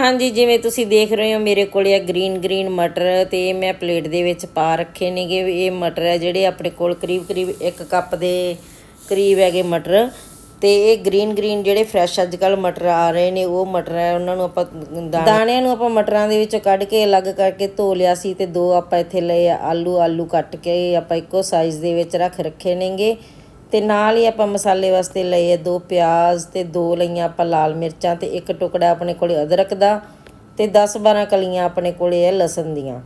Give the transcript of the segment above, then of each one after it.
ਹਾਂਜੀ, ਜਿਵੇਂ ਤੁਸੀਂ ਦੇਖ ਰਹੇ ਹੋ, ਮੇਰੇ ਕੋਲ ਆ ਗ੍ਰੀਨ ਗ੍ਰੀਨ ਮਟਰ ਤੇ ਮੈਂ ਪਲੇਟ ਦੇ ਵਿੱਚ ਪਾ ਰੱਖੇ ਨੇਗੇ। ਇਹ ਮਟਰ ਹੈ ਜਿਹੜੇ ਆਪਣੇ ਕੋਲ ਕਰੀਬ ਕਰੀਬ 1 ਕੱਪ ਦੇ ਕਰੀਬ ਹੈਗੇ ਮਟਰ। ਤੇ ਇਹ ਗ੍ਰੀਨ ਗ੍ਰੀਨ ਜਿਹੜੇ ਫਰੈਸ਼ ਅੱਜ ਕੱਲ ਮਟਰ ਆ ਰਹੇ ਨੇ, ਉਹ ਮਟਰ ਹੈ ਉਹਨਾਂ ਨੂੰ ਆਪਾਂ ਦਾਣ- ਦਾਣਿਆਂ ਨੂੰ ਆਪਾਂ ਮਟਰਾਂ ਦੇ ਵਿੱਚੋਂ ਕੱਢ ਕੇ ਅਲੱਗ ਕਰਕੇ ਧੋ ਲਿਆ ਸੀ ਤੇ ਦੋ ਆਪਾਂ ਇੱਥੇ ਲਏ ਆਲੂ ਆਲੂ ਕੱਟ ਕੇ ਆਪਾਂ ਇੱਕੋ ਸਾਈਜ਼ ਦੇ ਵਿੱਚ ਰੱਖ ਰੱਖੇ ਨੇਗੇ। ਤੇ ਨਾਲ ਹੀ ਆਪਾਂ ਮਸਾਲੇ ਵਾਸਤੇ ਲਏ ਆ ਦੋ ਪਿਆਜ਼ ਤੇ ਦੋ ਲਈਆਂ ਆਪਾਂ ਲਾਲ ਮਿਰਚਾਂ ਤੇ ਇੱਕ ਟੁਕੜਾ ਆਪਣੇ ਕੋਲੇ ਅਦਰਕ ਦਾ ਤੇ 10-12 ਕਲੀਆਂ ਆਪਣੇ ਕੋਲੇ ਹੈ ਲਸਣ ਦੀਆਂ।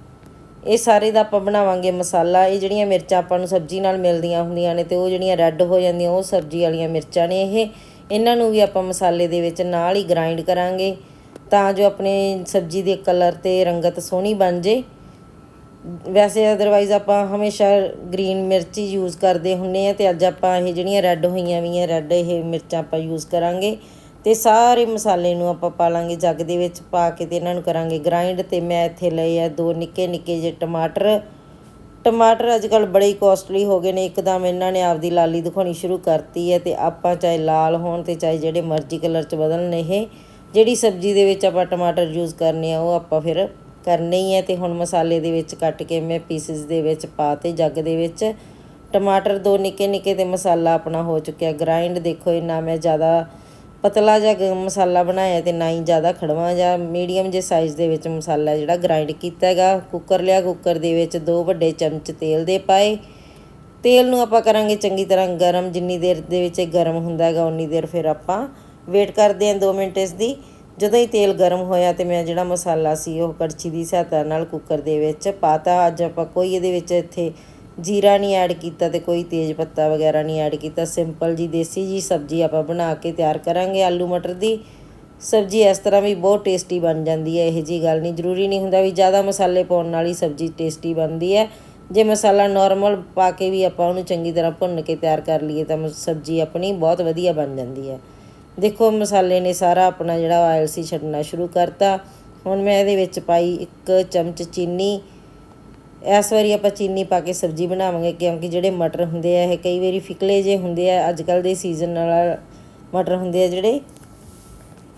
ਇਹ ਸਾਰੇ ਦਾ ਆਪਾਂ ਬਣਾਵਾਂਗੇ ਮਸਾਲਾ। ਇਹ ਜਿਹੜੀਆਂ ਮਿਰਚਾਂ ਆਪਾਂ ਨੂੰ ਸਬਜ਼ੀ ਨਾਲ ਮਿਲਦੀਆਂ ਹੁੰਦੀਆਂ ਨੇ ਤੇ ਉਹ ਜਿਹੜੀਆਂ ਰੈੱਡ ਹੋ ਜਾਂਦੀਆਂ, ਉਹ ਸਬਜ਼ੀ ਵਾਲੀਆਂ ਮਿਰਚਾਂ ਨੇ ਇਹ। ਇਹਨਾਂ ਨੂੰ ਵੀ ਆਪਾਂ ਮਸਾਲੇ ਦੇ ਵਿੱਚ ਨਾਲ ਹੀ ਗ੍ਰਾਈਂਡ ਕਰਾਂਗੇ ਤਾਂ ਜੋ ਆਪਣੇ ਸਬਜ਼ੀ ਦੇ ਕਲਰ ਤੇ ਰੰਗਤ ਸੋਹਣੀ ਬਣ ਜੇ ਵੈਸੇ ਅਦਰਵਾਈਜ਼ ਆਪਾਂ ਹਮੇਸ਼ਾ ਗ੍ਰੀਨ ਮਿਰਚ ਹੀ ਯੂਜ਼ ਕਰਦੇ ਹੁੰਨੇ ਆ ਤੇ ਅੱਜ ਆਪਾਂ ਇਹ ਜਿਹੜੀਆਂ ਰੈੱਡ ਹੋਈਆਂ ਵੀਆਂ ਰੈੱਡ ਇਹ ਮਿਰਚਾਂ ਆਪਾਂ ਯੂਜ਼ ਕਰਾਂਗੇ ਤੇ ਸਾਰੇ ਮਸਾਲੇ ਨੂੰ ਆਪਾਂ ਪਾ ਲਾਂਗੇ, ਜੱਗ ਦੇ ਵਿੱਚ ਪਾ ਕੇ ਤੇ ਇਹਨਾਂ ਨੂੰ ਕਰਾਂਗੇ ਗ੍ਰਾਈਂਡ ਤੇ ਮੈਂ ਇੱਥੇ ਲਏ ਆ ਦੋ ਨਿੱਕੇ ਨਿੱਕੇ ਜਿਹੇ ਟਮਾਟਰ। ਟਮਾਟਰ ਅੱਜ ਕੱਲ ਬੜੇ ਕੋਸਟਲੀ ਹੋ ਗਏ ਨੇ, ਇੱਕਦਮ ਇਹਨਾਂ ਨੇ ਆਪਦੀ ਲਾਲੀ ਦਿਖਾਉਣੀ ਸ਼ੁਰੂ ਕਰਤੀ ਹੈ ਤੇ ਆਪਾਂ ਚਾਹੇ ਲਾਲ ਹੋਣ ਤੇ ਚਾਹੇ ਜਿਹੜੇ ਮਰਜ਼ੀ ਕਲਰ ਚ ਬਦਲਣ ਇਹ, ਜਿਹੜੀ ਸਬਜ਼ੀ ਦੇ ਵਿੱਚ ਆਪਾਂ ਟਮਾਟਰ ਯੂਜ਼ ਕਰਨੇ ਆ ਉਹ ਆਪਾਂ ਫਿਰ ਕਰਨੇ ਹੀ ਹੈ ਤੇ ਹੁਣ ਮਸਾਲੇ ਦੇ ਵਿੱਚ ਕੱਟ ਕੇ ਮੈਂ ਪੀਸਿਸ ਦੇ ਵਿੱਚ ਪਾ ਤੇ ਜੱਗ ਦੇ ਵਿੱਚ ਟਮਾਟਰ ਦੋ ਨਿੱਕੇ ਨਿੱਕੇ ਤੇ ਮਸਾਲਾ ਆਪਣਾ ਹੋ ਚੁੱਕਿਆ। ਗ੍ਰਾਈਂਡ ਦੇਖੋ ਇਹ ਨਾ ਮੈਂ ਜ਼ਿਆਦਾ ਪਤਲਾ ਜਿਹਾ ਮਸਾਲਾ ਬਣਾਇਆ ਤੇ ਨਾ ਹੀ ਜ਼ਿਆਦਾ ਖੜਵਾ ਜਾਂ ਮੀਡੀਅਮ ਜੇ ਸਾਈਜ਼ ਦੇ ਵਿੱਚ ਮਸਾਲਾ ਜਿਹੜਾ ਗ੍ਰਾਈਂਡ ਕੀਤਾ ਹੈਗਾ। ਕੁੱਕਰ ਲਿਆ, ਕੁੱਕਰ ਦੇ ਵਿੱਚ ਦੋ ਵੱਡੇ ਚਮਚ ਤੇਲ ਦੇ ਪਾਏ। ਤੇਲ ਨੂੰ ਆਪਾਂ ਕਰਾਂਗੇ ਚੰਗੀ ਤਰ੍ਹਾਂ ਗਰਮ। ਜਿੰਨੀ ਦੇਰ ਦੇ ਵਿੱਚ ਇਹ ਗਰਮ ਹੁੰਦਾ ਹੈਗਾ ਉਨੀ ਦੇਰ ਫਿਰ ਆਪਾਂ ਵੇਟ ਕਰਦੇ ਹਾਂ 2 ਮਿੰਟ ਇਸ ਦੀ। ਜਦੋਂ ਹੀ ਤੇਲ ਗਰਮ ਹੋਇਆ ਤੇ ਮੈਂ ਜਿਹੜਾ ਮਸਾਲਾ ਸੀ, ਉਹ ਕੜਛੀ ਦੀ ਸਹਾਇਤਾ ਨਾਲ ਕੁੱਕਰ ਦੇ ਵਿੱਚ ਪਾਤਾ। ਅੱਜ ਆਪਾਂ ਕੋਈ ਇਹਦੇ ਵਿੱਚ ਇੱਥੇ ਜੀਰਾ ਨਹੀਂ ਐਡ ਕੀਤਾ ਤੇ ਕੋਈ ਤੇਜ਼ ਪੱਤਾ ਵਗੈਰਾ ਨਹੀਂ ਐਡ ਕੀਤਾ। ਸਿੰਪਲ ਜੀ ਦੇਸੀ ਜੀ ਸਬਜ਼ੀ ਆਪਾਂ ਬਣਾ ਕੇ ਤਿਆਰ ਕਰਾਂਗੇ ਆਲੂ ਮਟਰ ਦੀ। ਸਬਜ਼ੀ ਇਸ ਤਰ੍ਹਾਂ ਵੀ ਬਹੁਤ ਟੇਸਟੀ ਬਣ ਜਾਂਦੀ ਹੈ, ਇਹ ਜੀ ਗੱਲ ਨਹੀਂ, ਜ਼ਰੂਰੀ ਨਹੀਂ ਹੁੰਦਾ ਵੀ ਜ਼ਿਆਦਾ ਮਸਾਲੇ ਪਾਉਣ ਨਾਲ ਹੀ ਸਬਜ਼ੀ ਟੇਸਟੀ ਬਣਦੀ ਹੈ। ਜੇ ਮਸਾਲਾ ਨਾਰਮਲ ਪਾ ਕੇ ਵੀ ਆਪਾਂ ਉਹਨੂੰ ਚੰਗੀ ਤਰ੍ਹਾਂ ਭੁੰਨ ਕੇ ਤਿਆਰ ਕਰ ਲਈਏ ਤਾਂ ਮ- ਸਬਜ਼ੀ ਆਪਣੀ ਬਹੁਤ ਵਧੀਆ ਬਣ ਜਾਂਦੀ ਹੈ। ਦੇਖੋ, ਮਸਾਲੇ ਨੇ ਸਾਰਾ ਆਪਣਾ ਜਿਹੜਾ ਆਇਲ ਸੀ ਛੱਡਣਾ ਸ਼ੁਰੂ ਕਰਤਾ। ਹੁਣ ਮੈਂ ਇਹਦੇ ਵਿੱਚ ਪਾਈ ਇੱਕ ਚਮਚ ਚੀਨੀ। ਇਸ ਵਾਰੀ ਆਪਾਂ ਚੀਨੀ ਪਾ ਕੇ ਸਬਜ਼ੀ ਬਣਾਵਾਂਗੇ, ਕਿਉਂਕਿ ਜਿਹੜੇ ਮਟਰ ਹੁੰਦੇ ਆ, ਇਹ ਕਈ ਵਾਰੀ ਫਿਕਲੇ ਜੇ ਹੁੰਦੇ ਆ। ਅੱਜ ਕੱਲ ਦੇ ਸੀਜ਼ਨ ਨਾਲ ਮਟਰ ਹੁੰਦੇ ਆ ਜਿਹੜੇ।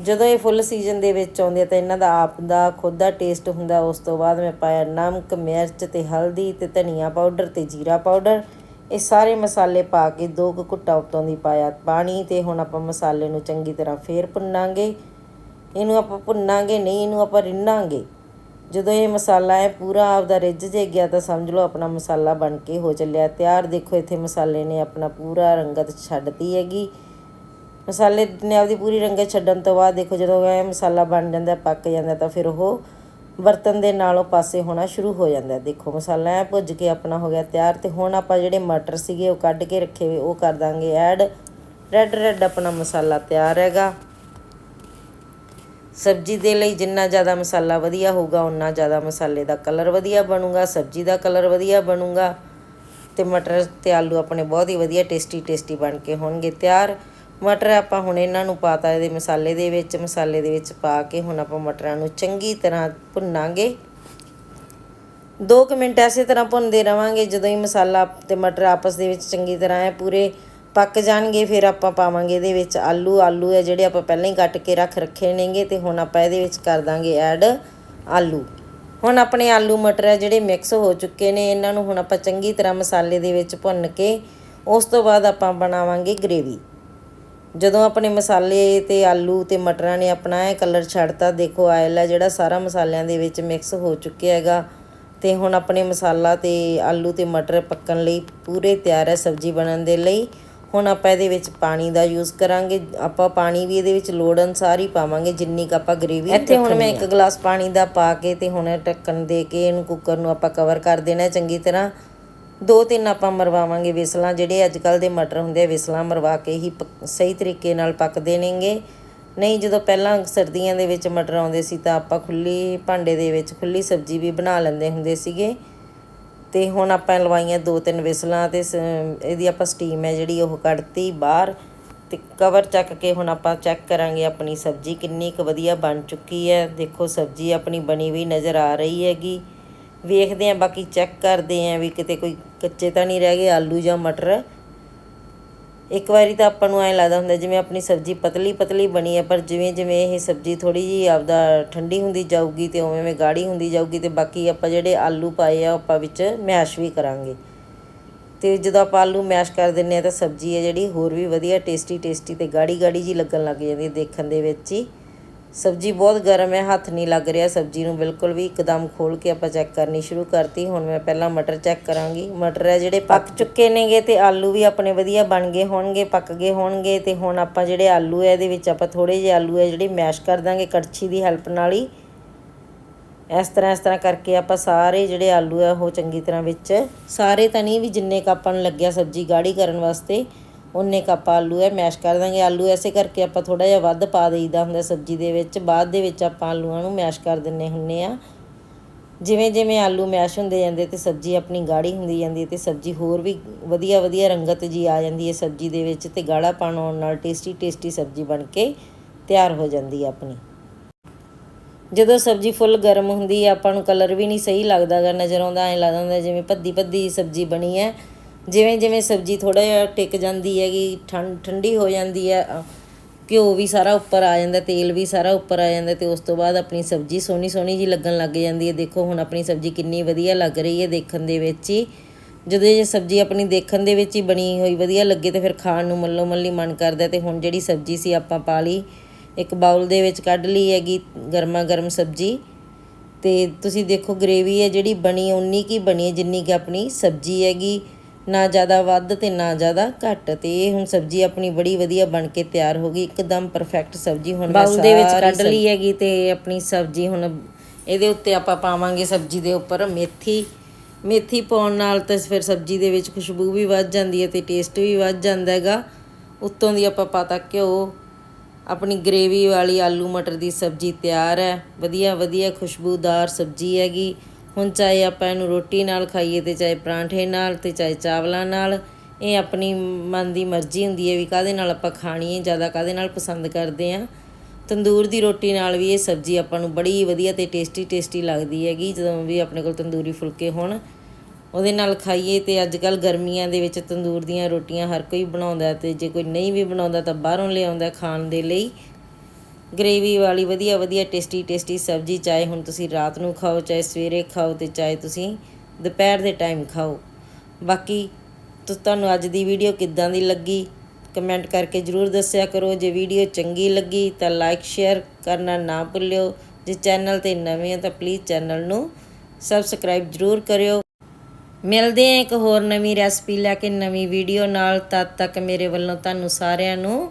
ਜਦੋਂ ਇਹ ਫੁੱਲ ਸੀਜ਼ਨ ਦੇ ਵਿੱਚ ਆਉਂਦੇ ਆ, ਤਾਂ ਇਹਨਾਂ ਦਾ ਆਪ ਦਾ ਖੁਦ ਦਾ ਟੇਸਟ ਹੁੰਦਾ। ਉਸ ਤੋਂ ਬਾਅਦ ਮੈਂ ਪਾਇਆ ਨਮਕ, ਮਿਰਚ ਤੇ ਹਲਦੀ ਤੇ ਧਨੀਆ ਪਾਊਡਰ ਤੇ ਜੀਰਾ ਪਾਊਡਰ। ਇਹ ਸਾਰੇ ਮਸਾਲੇ ਪਾ ਕੇ ਦੋ ਕੁ ਘੁੱਟਾ ਉੱਤੋਂ ਦੀ ਪਾਇਆ। ਪਾਣੀ ਤੇ ਹੁਣ ਆਪਾਂ ਮਸਾਲੇ ਨੂੰ ਚੰਗੀ ਤਰ੍ਹਾਂ ਫੇਰ ਭੁੰਨਾਂਗੇ। ਇਹਨੂੰ ਆਪਾਂ ਭੁੰਨਾਂਗੇ, ਨਹੀਂ ਇਹਨੂੰ ਆਪਾਂ ਰਿੰਨਾਂਗੇ। ਜਦੋਂ ਇਹ ਮਸਾਲਾ ਹੈ ਪੂਰਾ ਆਪਦਾ ਰਿੱਝ ਜੇ ਗਿਆ ਤਾਂ ਸਮਝ ਲਓ ਆਪਣਾ ਮਸਾਲਾ ਬਣ ਕੇ ਹੋ ਚੱਲਿਆ। ਤਿਆਰ ਦੇਖੋ ਇੱਥੇ ਮਸਾਲੇ ਨੇ ਆਪਣਾ ਪੂਰਾ ਰੰਗਤ ਛੱਡਤੀ ਹੈਗੀ। ਮਸਾਲੇ ਨੇ ਆਪਦੀ ਪੂਰੀ ਰੰਗਤ ਛੱਡਣ ਤੋਂ ਬਾਅਦ ਦੇਖੋ ਜਦੋਂ ਇਹ ਮਸਾਲਾ ਬਣ ਜਾਂਦਾ, ਪੱਕ ਜਾਂਦਾ ਤਾਂ ਫਿਰ ਉਹ ਬਰਤਨ ਦੇ ਨਾਲੋਂ ਪਾਸੇ ਹੋਣਾ ਸ਼ੁਰੂ ਹੋ ਜਾਂਦਾ ਦੇਖੋ, ਮਸਾਲਾ ਐ ਭੁੱਜ ਕੇ ਆਪਣਾ ਹੋ ਗਿਆ ਤਿਆਰ ਤੇ ਹੁਣ ਆਪਾਂ ਜਿਹੜੇ ਮਟਰ ਸੀਗੇ ਉਹ ਕੱਢ ਕੇ ਰੱਖੇ ਹੋਏ, ਉਹ ਕਰ ਦਾਂਗੇ ਐਡ। ਰੈੱਡ ਰੈੱਡ ਆਪਣਾ ਮਸਾਲਾ ਤਿਆਰ ਹੈਗਾ। ਸਬਜ਼ੀ ਦੇ ਲਈ ਜਿੰਨਾ ਜ਼ਿਆਦਾ ਮਸਾਲਾ ਵਧੀਆ ਹੋਊਗਾ ਉਨਾ ਜ਼ਿਆਦਾ ਮਸਾਲੇ ਦਾ ਕਲਰ ਵਧੀਆ ਬਣੂਗਾ, ਸਬਜ਼ੀ ਦਾ ਕਲਰ ਵਧੀਆ ਬਣੂਗਾ ਤੇ ਮਟਰ ਤੇ ਆਲੂ ਆਪਣੇ ਬਹੁਤ ਹੀ ਵਧੀਆ ਟੇਸਟੀ ਟੇਸਟੀ ਬਣ ਕੇ ਹੋਣਗੇ ਤਿਆਰ। ਮਟਰ ਆਪਾਂ ਹੁਣ ਇਹਨਾਂ ਨੂੰ ਪਾਤਾ, ਇਹਦੇ ਮਸਾਲੇ ਦੇ ਵਿੱਚ, ਮਸਾਲੇ ਦੇ ਵਿੱਚ ਪਾ ਕੇ ਹੁਣ ਆਪਾਂ ਮਟਰਾਂ ਨੂੰ ਚੰਗੀ ਤਰ੍ਹਾਂ ਭੁੰਨਾਂਗੇ। 2 ਮਿੰਟ ਐਸੇ ਤਰ੍ਹਾਂ ਭੁੰਨਦੇ ਰਵਾਂਗੇ, ਜਦੋਂ ਹੀ ਮਸਾਲਾ ਤੇ ਮਟਰ ਆਪਸ ਦੇ ਵਿੱਚ ਚੰਗੀ ਤਰ੍ਹਾਂ ਹੈ ਪੂਰੇ ਪੱਕ ਜਾਣਗੇ, ਫਿਰ ਆਪਾਂ ਪਾਵਾਂਗੇ ਇਹਦੇ ਵਿੱਚ ਆਲੂ। ਆਲੂ ਹੈ ਜਿਹੜੇ ਆਪਾਂ ਪਹਿਲਾਂ ਹੀ ਕੱਟ ਕੇ ਰੱਖ ਰੱਖੇ ਨੇਗੇ ਤੇ ਹੁਣ ਆਪਾਂ ਇਹਦੇ ਵਿੱਚ ਕਰ ਦਾਂਗੇ ਐਡ ਆਲੂ। ਹੁਣ ਆਪਣੇ ਆਲੂ ਮਟਰ ਹੈ ਜਿਹੜੇ ਮਿਕਸ ਹੋ ਚੁੱਕੇ ਨੇ, ਇਹਨਾਂ ਨੂੰ ਹੁਣ ਆਪਾਂ ਚੰਗੀ ਤਰ੍ਹਾਂ ਮਸਾਲੇ ਦੇ ਵਿੱਚ ਭੁੰਨ ਕੇ ਉਸ ਤੋਂ ਬਾਅਦ ਆਪਾਂ ਬਣਾਵਾਂਗੇ ਗ੍ਰੇਵੀ। ਜਦੋਂ ਆਪਣੇ ਮਸਾਲੇ ਤੇ ਆਲੂ ਤੇ ਮਟਰਾਂ ਨੇ ਆਪਣਾ ਇਹ ਕਲਰ ਛੱਡਤਾ ਦੇਖੋ ਆਇਲ ਹੈ ਜਿਹੜਾ ਸਾਰਾ ਮਸਾਲਿਆਂ ਦੇ ਵਿੱਚ ਮਿਕਸ ਹੋ ਚੁੱਕਿਆ ਹੈਗਾ। ਤੇ ਹੁਣ ਆਪਣੇ ਮਸਾਲਾ ਤੇ ਆਲੂ ਤੇ ਮਟਰ ਪੱਕਣ ਲਈ ਪੂਰੇ ਤਿਆਰ ਹੈ ਸਬਜ਼ੀ ਬਣਨ ਦੇ ਲਈ। ਹੁਣ ਆਪਾਂ ਇਹਦੇ ਵਿੱਚ ਪਾਣੀ ਦਾ ਯੂਜ਼ ਕਰਾਂਗੇ। ਆਪਾਂ ਪਾਣੀ ਵੀ ਇਹਦੇ ਵਿੱਚ ਲੋੜ ਅਨੁਸਾਰ ਹੀ ਪਾਵਾਂਗੇ ਜਿੰਨੀ ਕੁ ਆਪਾਂ ਗ੍ਰੇਵੀ ਇੱਥੇ ਹੁਣ ਮੈਂ ਇੱਕ ਗਲਾਸ ਪਾਣੀ ਦਾ ਪਾ ਕੇ ਤੇ ਹੁਣ ਢੱਕਣ ਦੇ ਕੇ ਇਹਨੂੰ ਕੁੱਕਰ ਨੂੰ ਆਪਾਂ ਕਵਰ ਕਰ ਦੇਣਾ ਚੰਗੀ ਤਰ੍ਹਾਂ। ਦੋ ਤਿੰਨ ਆਪਾਂ ਮਰਵਾਵਾਂਗੇ ਵਿਸਲਾਂ, ਜਿਹੜੇ ਅੱਜ ਕੱਲ ਦੇ ਮਟਰ ਹੁੰਦੇ ਆ, ਵਿਸਲਾਂ ਮਰਵਾ ਕੇ ਹੀ ਪੱਕ- ਸਹੀ ਤਰੀਕੇ ਨਾਲ ਪੱਕਦੇ ਨੇਗੇ। ਨਹੀਂ, ਜਦੋਂ ਪਹਿਲਾਂ ਸਰਦੀਆਂ ਦੇ ਵਿੱਚ ਮਟਰ ਆਉਂਦੇ ਸੀ ਤਾਂ ਆਪਾਂ ਖੁੱਲੀ ਭਾਂਡੇ ਦੇ ਵਿੱਚ ਖੁੱਲੀ ਸਬਜ਼ੀ ਵੀ ਬਣਾ ਲੈਂਦੇ ਹੁੰਦੇ ਸੀਗੇ। ਤੇ ਹੁਣ ਆਪਾਂ ਲਵਾਈਆਂ ਦੋ ਤਿੰਨ ਵਿਸਲਾਂ ਤੇ ਸ- ਇਹਦੀ ਆਪਾਂ ਸਟੀਮ ਹੈ ਜਿਹੜੀ ਉਹ ਕੱਢਤੀ ਬਾਹਰ। ਤੇ ਕਵਰ ਚੱਕ ਕੇ ਹੁਣ ਆਪਾਂ ਚੈੱਕ ਕਰਾਂਗੇ ਆਪਣੀ ਸਬਜ਼ੀ ਕਿੰਨੀ ਕੁ ਵਧੀਆ ਬਣ ਚੁੱਕੀ ਹੈ। ਦੇਖੋ, ਸਬਜ਼ੀ ਆਪਣੀ ਬਣੀ ਵੀ ਨਜ਼ਰ ਆ ਰਹੀ ਹੈਗੀ। ਵੇਖਦੇ ਆਂ, ਬਾਕੀ ਚੈੱਕ ਕਰਦੇ ਆਂ ਵੀ ਕਿਤੇ ਕੋਈ ਕੱਚੇ ਤਾਂ ਨਹੀਂ ਰਹਿ ਗਏ, ਆਲੂ ਜਾਂ ਮਟਰ। ਇੱਕ ਵਾਰੀ ਤਾਂ ਆਪਾਂ ਨੂੰ ਐਂ ਲੱਗਦਾ ਹੁੰਦਾ ਜਿਵੇਂ ਆਪਣੀ ਸਬਜ਼ੀ ਪਤਲੀ ਪਤਲੀ ਬਣੀ ਹੈ ਪਰ ਜਿਵੇਂ ਜਿਵੇਂ ਇਹ ਸਬਜ਼ੀ ਥੋੜੀ ਜੀ ਆਪਦਾ ਠੰਡੀ ਹੁੰਦੀ ਜਾਊਗੀ ਤੇ ਉਵੇਂ ਉਵੇਂ ਗਾੜੀ ਹੁੰਦੀ ਜਾਊਗੀ ਤੇ ਬਾਕੀ ਆਪਾਂ ਜਿਹੜੇ ਆਲੂ ਪਾਏ ਆ ਉਹ ਆਪਾਂ ਵਿੱਚ ਮੈਸ਼ ਵੀ ਕਰਾਂਗੇ। ਤੇ ਜਦੋਂ ਆਪਾਂ ਆਲੂ ਮੈਸ਼ ਕਰ ਦਿੰਨੇ ਆ ਤਾਂ ਸਬਜ਼ੀ ਹੈ ਜਿਹੜੀ ਹੋਰ ਵੀ ਵਧੀਆ ਟੇਸਟੀ ਟੇਸਟੀ ਤੇ ਗਾੜੀ ਗਾੜੀ ਜੀ ਲੱਗਣ ਲੱਗ ਜਾਂਦੀ ਹੈ ਦੇਖਣ ਦੇ ਵਿੱਚ ਹੀ। ਸਬਜ਼ੀ ਬਹੁਤ ਗਰਮ ਹੈ, ਹੱਥ ਨਹੀਂ ਲੱਗ ਰਿਹਾ। ਸਬਜ਼ੀ ਨੂੰ ਬਿਲਕੁਲ ਵੀ ਇੱਕਦਮ ਖੋਲ ਕੇ ਆਪਾਂ ਚੈੱਕ ਕਰਨੀ ਸ਼ੁਰੂ ਕਰਤੀ। ਹੁਣ ਮੈਂ ਪਹਿਲਾਂ ਮਟਰ ਚੈੱਕ ਕਰਾਂਗੀ। ਮਟਰ ਹੈ ਜਿਹੜੇ ਪੱਕ ਚੁੱਕੇ ਨੇਗੇ ਤੇ ਆਲੂ ਵੀ ਆਪਣੇ ਵਧੀਆ ਬਣ ਗਏ ਹੋਣਗੇ, ਪੱਕ ਗਏ ਹੋਣਗੇ ਤੇ ਹੁਣ ਆਪਾਂ ਜਿਹੜੇ ਆਲੂ ਹੈ, ਇਹਦੇ ਵਿੱਚ ਆਪਾਂ ਥੋੜੇ ਜਿਹੇ ਆਲੂ ਹੈ, ਜਿਹੜੇ ਮੈਸ਼ ਕਰ ਦਾਂਗੇ ਕੜਛੀ ਦੀ ਹੈਲਪ ਨਾਲ ਹੀ। ਇਸ ਤਰ੍ਹਾਂ ਇਸ ਤਰ੍ਹਾਂ ਕਰਕੇ ਆਪਾਂ ਸਾਰੇ ਜਿਹੜੇ ਆਲੂ ਹੈ, ਉਹ ਚੰਗੀ ਤਰ੍ਹਾਂ ਵਿੱਚ ਸਾਰੇ ਤਾਂ ਨਹੀਂ ਵੀ ਜਿੰਨੇ ਕੁ ਆਪਾਂ ਨੂੰ ਲੱਗਿਆ ਸਬਜ਼ੀ ਗਾੜੀ ਕਰਨ ਵਾਸਤੇ ਉਨੇ ਕੱਪ ਆਲੂ ਹੈ ਮੈਸ਼ ਕਰ ਦਾਂਗੇ। ਆਲੂ ਐਸੇ ਕਰਕੇ ਆਪਾਂ ਥੋੜਾ ਜਿਹਾ ਵੱਧ ਪਾ ਦੇਈਦਾ ਹੁੰਦਾ ਸਬਜ਼ੀ ਦੇ ਵਿੱਚ। ਬਾਅਦ ਦੇ ਵਿੱਚ ਆਪਾਂ ਆਲੂਆਂ ਨੂੰ ਮੈਸ਼ ਕਰ ਦਿੰਨੇ ਹੁੰਨੇ ਆ। ਜਿਵੇਂ ਜਿਵੇਂ ਆਲੂ ਮੈਸ਼ ਹੁੰਦੇ ਜਾਂਦੇ ਤੇ ਸਬਜ਼ੀ ਆਪਣੀ ਗਾੜੀ ਹੁੰਦੀ ਜਾਂਦੀ ਹੈ ਤੇ ਸਬਜ਼ੀ ਹੋਰ ਵੀ ਵਧੀਆ ਵਧੀਆ ਰੰਗਤ ਜੀ ਆ ਜਾਂਦੀ ਹੈ ਸਬਜ਼ੀ ਦੇ ਵਿੱਚ ਤੇ ਗਾੜਾਪਣ ਆਉਣ ਨਾਲ ਟੇਸਟੀ ਟੇਸਟੀ ਸਬਜ਼ੀ ਬਣ ਕੇ ਤਿਆਰ ਹੋ ਜਾਂਦੀ ਹੈ ਆਪਣੀ। ਜਦੋਂ ਸਬਜ਼ੀ ਫੁੱਲ ਗਰਮ ਹੁੰਦੀ ਹੈ, ਆਪਾਂ ਨੂੰ ਕਲਰ ਵੀ ਨਹੀਂ ਸਹੀ ਲੱਗਦਾਗਾ, ਨਜ਼ਰ ਆਉਂਦਾ, ਐਂ ਲੱਗਦਾ ਹੁੰਦਾ ਜਿਵੇਂ ਭੱਦੀ ਭੱਦੀ ਸਬਜ਼ੀ ਬਣੀ ਹੈ। ਜਿਵੇਂ ਜਿਵੇਂ ਸਬਜ਼ੀ ਥੋੜਾ ਜਿਹਾ ਟਿਕ ਜਾਂਦੀ ਹੈਗੀ ਠੰਡ ਠੰਡੀ ਹੋ ਜਾਂਦੀ ਹੈ ਘਿਓ ਵੀ ਸਾਰਾ ਉੱਪਰ ਆ ਜਾਂਦਾ, ਤੇਲ ਵੀ ਸਾਰਾ ਉੱਪਰ ਆ ਜਾਂਦਾ ਤੇ ਉਸ ਤੋਂ ਬਾਅਦ ਆਪਣੀ ਸਬਜ਼ੀ ਸੋਹਣੀ ਸੋਹਣੀ ਜੀ ਲੱਗਣ ਲੱਗ ਜਾਂਦੀ ਹੈ। ਦੇਖੋ ਹੁਣ ਆਪਣੀ ਸਬਜ਼ੀ ਕਿੰਨੀ ਵਧੀਆ ਲੱਗ ਰਹੀ ਹੈ ਦੇਖਣ ਦੇ ਵਿੱਚ ਹੀ। ਜਦੋਂ ਇਹ ਸਬਜ਼ੀ ਆਪਣੀ ਦੇਖਣ ਦੇ ਵਿੱਚ ਹੀ ਬਣੀ ਹੋਈ ਵਧੀਆ ਲੱਗੇ ਤੇ ਫਿਰ ਖਾਣ ਨੂੰ ਮੱਲੋ ਮੱਲੀ ਮਨ ਕਰਦਾ ਤੇ ਹੁਣ ਜਿਹੜੀ ਸਬਜ਼ੀ ਸੀ ਆਪਾਂ ਪਾ ਲਈ, ਇੱਕ ਬਾਉਲ ਦੇ ਵਿੱਚ ਕੱਢ ਲਈ ਹੈਗੀ ਗਰਮਾ ਗਰਮ ਸਬਜ਼ੀ। ਤੇ ਤੁਸੀਂ ਦੇਖੋ ਗ੍ਰੇਵੀ ਹੈ ਜਿਹੜੀ ਬਣੀ ਉਨੀ ਕੀ ਬਣੀ ਜਿੰਨੀ ਕਿ ਆਪਣੀ ਸਬਜ਼ੀ ਹੈਗੀ। ਨਾ ਜ਼ਿਆਦਾ ਵੱਧ ਤੇ ਨਾ ਜ਼ਿਆਦਾ ਘੱਟ। ਤੇ ਇਹ ਹੁਣ ਸਬਜ਼ੀ ਆਪਣੀ ਬੜੀ ਵਧੀਆ ਬਣ ਕੇ ਤਿਆਰ ਹੋ ਗਈ। ਇੱਕਦਮ ਪਰਫੈਕਟ ਸਬਜ਼ੀ ਹੁਣ ਬਾਉਲ ਦੇ ਵਿੱਚ ਕੱਢ ਲਈ ਹੈਗੀ ਤੇ ਆਪਣੀ ਸਬਜ਼ੀ ਹੁਣ ਇਹਦੇ ਉੱਤੇ ਆਪਾਂ ਪਾਵਾਂਗੇ ਸਬਜ਼ੀ ਦੇ ਉੱਪਰ ਮੇਥੀ। ਮੇਥੀ ਪਾਉਣ ਨਾਲ ਤਾਂ ਫਿਰ ਸਬਜ਼ੀ ਦੇ ਵਿੱਚ ਖੁਸ਼ਬੂ ਵੀ ਵੱਧ ਜਾਂਦੀ ਹੈ ਤੇ ਟੇਸਟ ਵੀ ਵੱਧ ਜਾਂਦਾ ਹੈਗਾ। ਉੱਤੋਂ ਦੀ ਆਪਾਂ ਪਾਤਾ ਘਿਓ। ਆਪਣੀ ਗ੍ਰੇਵੀ ਵਾਲੀ ਆਲੂ ਮਟਰ ਦੀ ਸਬਜ਼ੀ ਤਿਆਰ ਹੈ। ਵਧੀਆ ਵਧੀਆ ਖੁਸ਼ਬੂਦਾਰ ਸਬਜ਼ੀ ਹੈਗੀ। ਹੁਣ ਚਾਹੇ ਆਪਾਂ ਇਹਨੂੰ ਰੋਟੀ ਨਾਲ ਖਾਈਏ ਤੇ ਚਾਹੇ ਪਰਾਂਠੇ ਨਾਲ ਤੇ ਚਾਹੇ ਚਾਵਲਾਂ ਨਾਲ, ਇਹ ਆਪਣੀ ਮਨ ਦੀ ਮਰਜ਼ੀ ਹੁੰਦੀ ਹੈ ਵੀ ਕਾਹਦੇ ਨਾਲ ਆਪਾਂ ਖਾਣੀ ਹੈ, ਜ਼ਿਆਦਾ ਕਾਹਦੇ ਨਾਲ ਪਸੰਦ ਕਰਦੇ ਆ ਤੰਦੂਰ ਦੀ ਰੋਟੀ ਨਾਲ ਵੀ ਇਹ ਸਬਜ਼ੀ ਆਪਾਂ ਨੂੰ ਬੜੀ ਵਧੀਆ ਤੇ ਟੇਸਟੀ ਟੇਸਟੀ ਲੱਗਦੀ ਹੈਗੀ, ਜਦੋਂ ਵੀ ਆਪਣੇ ਕੋਲ ਤੰਦੂਰੀ ਫੁਲਕੇ ਹੋਣ। ਉਹਦੇ ਨਾਲ ਖਾਈਏ ਤੇ ਅੱਜ ਕੱਲ ਗਰਮੀਆਂ ਦੇ ਵਿੱਚ ਤੰਦੂਰ ਦੀਆਂ ਰੋਟੀਆਂ ਹਰ ਕੋਈ ਬਣਾਉਂਦਾ ਤੇ ਜੇ ਕੋਈ ਨਹੀਂ ਵੀ ਬਣਾਉਂਦਾ ਤਾਂ ਬਾਹਰੋਂ ਲਿਆਉਂਦਾ ਖਾਣ ਦੇ ਲਈ। ਗ੍ਰੇਵੀ ਵਾਲੀ ਵਧੀਆ ਵਧੀਆ ਟੇਸਟੀ ਟੇਸਟੀ ਸਬਜ਼ੀ, ਚਾਹੇ ਹੁਣ ਤੁਸੀਂ ਰਾਤ ਨੂੰ ਖਾਓ, ਚਾਹੇ ਸਵੇਰੇ ਖਾਓ ਤੇ ਚਾਹੇ ਤੁਸੀਂ ਦੁਪਹਿਰ ਦੇ ਟਾਈਮ ਖਾਓ। ਬਾਕੀ ਤੁਹਾਨੂੰ ਅੱਜ ਦੀ ਵੀਡੀਓ ਕਿੱਦਾਂ ਦੀ ਲੱਗੀ? ਕਮੈਂਟ ਕਰਕੇ ਜਰੂਰ ਦੱਸਿਆ ਕਰੋ। ਜੇ ਵੀਡੀਓ ਚੰਗੀ ਲੱਗੀ ਤਾਂ ਲਾਈਕ ਸ਼ੇਅਰ ਕਰਨਾ ਨਾ ਭੁੱਲਿਓ। ਜੇ ਚੈਨਲ ਤੇ ਨਵੇਂ ਹੋ ਤਾਂ ਪਲੀਜ਼ ਚੈਨਲ ਨੂੰ ਸਬਸਕ੍ਰਾਈਬ ਜਰੂਰ ਕਰਿਓ। ਮਿਲਦੇ ਹਾਂ ਇੱਕ ਹੋਰ ਨਵੀਂ ਰੈਸਪੀ ਲੈ ਕੇ ਨਵੀਂ ਵੀਡੀਓ ਨਾਲ। ਤਦ ਤੱਕ ਮੇਰੇ ਵੱਲੋਂ ਤੁਹਾਨੂੰ ਸਾਰਿਆਂ ਨੂੰ